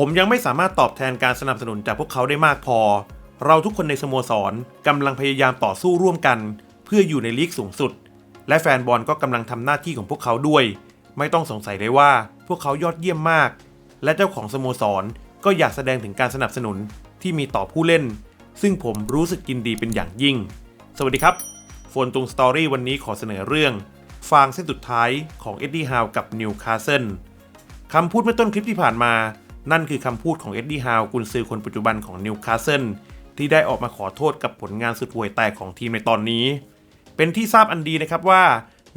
ผมยังไม่สามารถตอบแทนการสนับสนุนจากพวกเขาได้มากพอ เราทุกคนในสโมสรกำลังพยายามต่อสู้ร่วมกัน เพื่ออยู่ในลีกสูงสุด และแฟนบอลก็กำลังทำหน้าที่ของพวกเขาด้วย ไม่ต้องสงสัยเลยว่าพวกเขายอดเยี่ยมมาก และเจ้าของสโมสรก็อยากแสดงถึงการสนับสนุนที่มีต่อผู้เล่น ซึ่งผมรู้สึกยินดีเป็นอย่างยิ่ง สวัสดีครับโฟนตุงสตอรี่วันนี้ขอเสนอเรื่อง ฟางเส้นสุดท้ายของเอ็ดดี้ฮาวกับนิวคาสเซิลคำพูดเมื่อต้นคลิปที่ผ่านมา นั่นคือคำพูดของเอ็ดดี้ฮาวกุนซือคนปัจจุบันของนิวคาสเซิลที่ได้ออกมาขอโทษกับผลงานสุดห่วยแตกของทีมในตอนนี้ เป็นที่ทราบอันดีนะครับว่า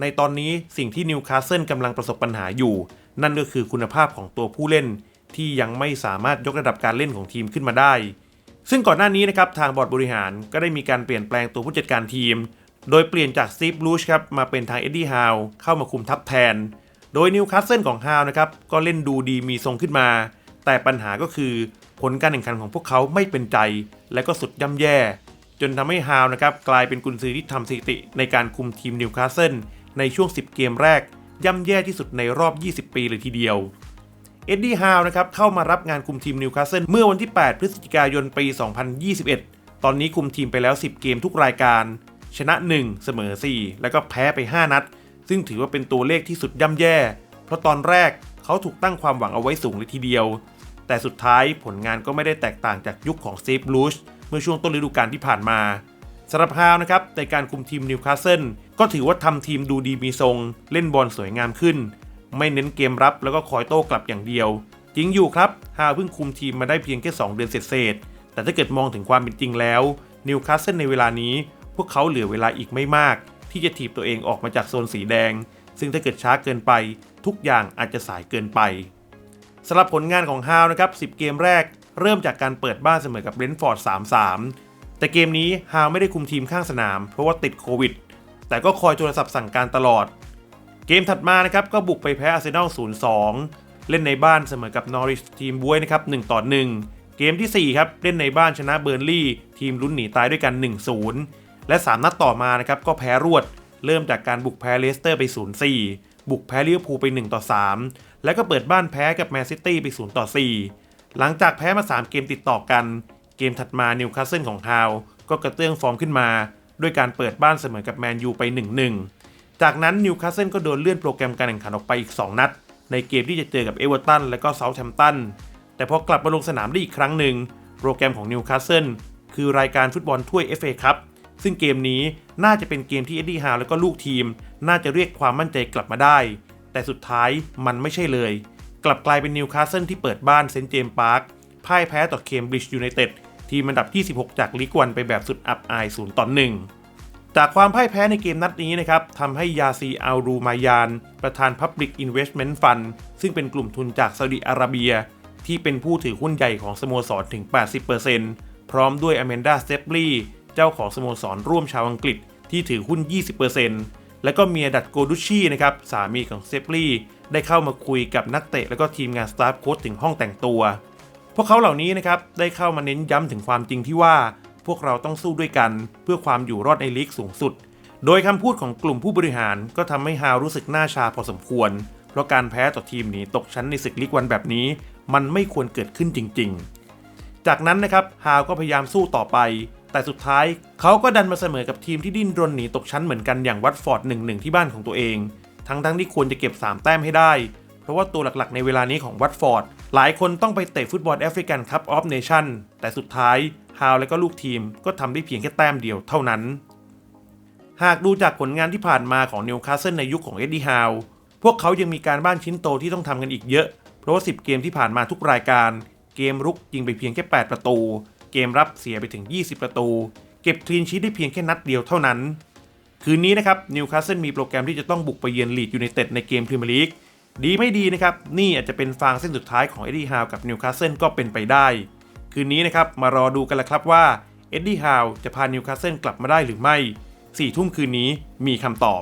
ในตอนนี้สิ่งที่นิวคาสเซิลกำลังประสบปัญหาอยู่ นั่นก็คือคุณภาพของตัวผู้เล่น ที่ยังไม่สามารถยกระดับการเล่นของทีมขึ้นมาได้ ซึ่งก่อนหน้านี้นะครับทางบอร์ดบริหารก็ได้มีการเปลี่ยนแปลงตัวผู้จัดการทีม โดยเปลี่ยนจากสตีฟลูชครับมาเป็นทางเอ็ดดี้ฮาวเข้ามาคุมทัพแทน โดยนิวคาสเซิลของฮาวนะครับก็เล่นดูดีมีทรงขึ้นมา แต่ปัญหาก็คือผลการแข่งขันของพวกเขาไม่เป็นใจ และก็สุดย่ำแย่ จนทำให้ฮาวนะครับกลายเป็นกุนซือที่ทำสถิติในการคุมทีมนิวคาสเซิลในช่วง 10 เกมแรก ย่ำแย่ที่สุดในรอบ 20 ปีเลยทีเดียว เอ็ดดี้ฮาวนะครับเข้ามารับงานคุมทีมนิวคาสเซิลเมื่อวันที่ 8 พฤศจิกายนปี 2021 ตอนนี้คุมทีมไปแล้ว 10 เกมทุกรายการ ชนะ 1 เสมอ 4 แล้วก็แพ้ไป 5 นัด ซึ่งถือว่าเป็นตัวเลขที่สุดย่ำแย่ เพราะตอนแรกเขาถูกตั้งความหวังเอาไว้สูงเลยทีเดียว แต่สุดท้ายผลงานก็ไม่ได้แตกต่างจากยุคของสตีฟลูชเมื่อช่วงต้นฤดูกาลที่ผ่านมาสำหรับฮาวนะครับในการคุมทีมนิวคาสเซิลก็ถือว่าทำทีมดูดีมีทรง เล่นบอลสวยงามขึ้น ไม่เน้นเกมรับแล้วก็คอยโต้กลับอย่างเดียวจริงอยู่ครับฮาวเพิ่งคุมทีมมาได้เพียงแค่ 2 เดือนเศษแต่ถ้าเกิดมองถึงความเป็นจริงแล้วนิวคาสเซิลในเวลานี้ พวกเขาเหลือเวลาอีกไม่มาก ที่จะถีบตัวเองออกมาจากโซนสีแดง ซึ่งถ้าเกิดช้าเกินไป ทุกอย่างอาจจะสายเกินไป สำหรับผลงานของฮาวนะครับ 10 เกมแรกเริ่มจากการเปิดบ้านเสมอกับเบรนท์ฟอร์ด 3-3 แต่เกมนี้ฮาวไม่ได้คุมทีมข้างสนาม เพราะว่าติดโควิด แต่ก็คอยโทรศัพท์สั่งการตลอด เกมถัดมานะครับก็บุกไปแพ้อาร์เซนอล 0-2 เล่นในบ้านเสมอกับนอริชทีมบวยนะครับ1ต่อ1เกมที่ 4 ครับ เล่นในบ้านชนะเบอร์นลี่ ทีมลุ้นหนีตายด้วยกัน 1-0 และ 3 นัดต่อมานะครับก็แพ้รวด เริ่มจากการบุกแพ้เลสเตอร์ไป 0-4 บุกแพ้ลิเวอร์พูลไป1ต่อ3 แล้วก็เปิดบ้านแพ้กับแมนซิตี้ไป0ต่อ4 หลังจากแพ้มา 3 เกมติดต่อกัน เกมถัดมานิวคาสเซิลของฮาวก็กระเตื้องฟอร์มขึ้นมา ด้วยการเปิดบ้านเสมอกับแมนยูไป 1-1 จากนั้นนิวคาสเซิลก็โดนเลื่อนโปรแกรมการแข่งขันออกไปอีก 2 นัด ในเกมที่จะเจอกับเอเวอร์ตันและก็เซาท์แฮมป์ตัน แต่พอกลับมาลงสนามได้อีกครั้งหนึ่ง โปรแกรมของนิวคาสเซิลคือรายการฟุตบอลถ้วย FA ครับซึ่งเกมนี้น่าจะเป็นเกมที่เอ็ดดี้ฮาวและก็ลูกทีม น่าจะเรียกความมั่นใจกลับมาได้ แต่สุดท้ายมันไม่ใช่เลย กลับกลายเป็นนิวคาสเซิลที่เปิดบ้านเซนต์เจมส์พาร์คพ่ายแพ้ต่อเคมบริดจ์ยูไนเต็ดทีมอันดับที่16จากลีกวันไปแบบสุดอับอาย0ต่อ1จากความพ่ายแพ้ในเกมนัดนี้นะครับทำให้ยาซีอัลรูมายาน ประธาน Public Investment Fund ซึ่งเป็นกลุ่มทุนจากซาอุดิอาระเบีย ที่เป็นผู้ถือหุ้นใหญ่ของสโมสรถึง 80%พร้อมด้วยอแมนดาสเตปลีเจ้าของสโมสรร่วมชาวอังกฤษที่ถือหุ้น 20% และก็เมียดัดโกดุชี่นะครับสามีของเซปลีได้เข้ามาคุยกับนักเตะและก็ทีมงานสตาฟโค้ชถึงห้องแต่งตัว พวกเขาเหล่านี้นะครับได้เข้ามาเน้นย้ำถึงความจริงที่ว่า พวกเราต้องสู้ด้วยกันเพื่อความอยู่รอดในลีกสูงสุด โดยคำพูดของกลุ่มผู้บริหารก็ทำให้ฮาวรู้สึกหน้าชาพอสมควร เพราะการแพ้ต่อทีมหนีตกชั้นในศึกลีกวันแบบนี้ มันไม่ควรเกิดขึ้นจริง ๆ จากนั้นนะครับฮาวก็พยายามสู้ต่อไป แต่สุดท้ายเขาก็ดันมาเสมอกับทีมที่ดิ้นรนหนีตกชั้นเหมือนกันอย่างวัตฟอร์ด1-1ที่บ้านของตัวเอง ทั้งๆทที่ควรจะเก็บ 3 แต้มให้ได้ เพราะว่าตัวหลักๆ ในเวลานี้ของวัตฟอร์ดหลายคนต้องไปเตะฟุตบอลแอฟริกันคัพออฟเนชั่นแต่สุดท้ายฮาวและก็ลูกทีมก็ทำได้เพียงแค่แต้มเดียวเท่านั้น หากดูจากผลงานที่ผ่านมาของนิวคาสเซิลในยุคของเอ็ดดี้ฮาวพวกเขายังมีการบ้านชิ้นโตที่ต้องทำกันอีกเยอะ เพราะว่า 10 เกมที่ผ่านมาทุกรายการ เกมรุกยิงไปเพียงแค่ 8 ประตู เกมรับเสียไปถึง 20 ประตู เก็บคลีนชีทได้เพียงแค่นัดเดียวเท่านั้น คืนนี้นะครับนิวคาสเซิลมีโปรแกรมที่จะต้องบุกไปเยือนลีดยูไนเต็ดในเกมพรีเมียร์ลีกดีไม่ดีนะครับ นี่อาจจะเป็นฟางเส้นสุดท้ายของเอ็ดดี้ฮาวกับนิวคาสเซิลก็เป็นไปได้ คืนนี้นะครับ มารอดูกันละครับว่าเอ็ดดี้ฮาวจะพานิวคาสเซิลกลับมาได้หรือไม่4ทุ่มคืนนี้มีคำตอบ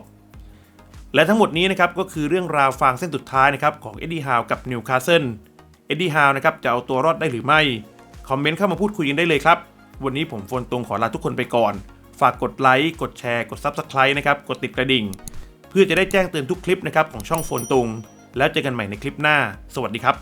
และทั้งหมดนี้นะครับก็คือเรื่องราวฟางเส้นสุดท้ายนะครับของเอ็ดดี้ฮาวกับนิวคาสเซิลเอ็ดดี้ฮาวนะครับจะเอาตัวรอดได้หรือไม่ คอมเมนต์เข้ามาพูดคุยกันได้เลยครับ วันนี้ผมโฟนตรงขอลาทุกคนไปก่อน ฝากกดไลค์กดแชร์กด Subscribe นะครับกดติดกระดิ่ง เพื่อจะได้แจ้งเตือนทุกคลิปนะครับของช่องโฟนตรงแล้วเจอกันใหม่ในคลิปหน้า สวัสดีครับ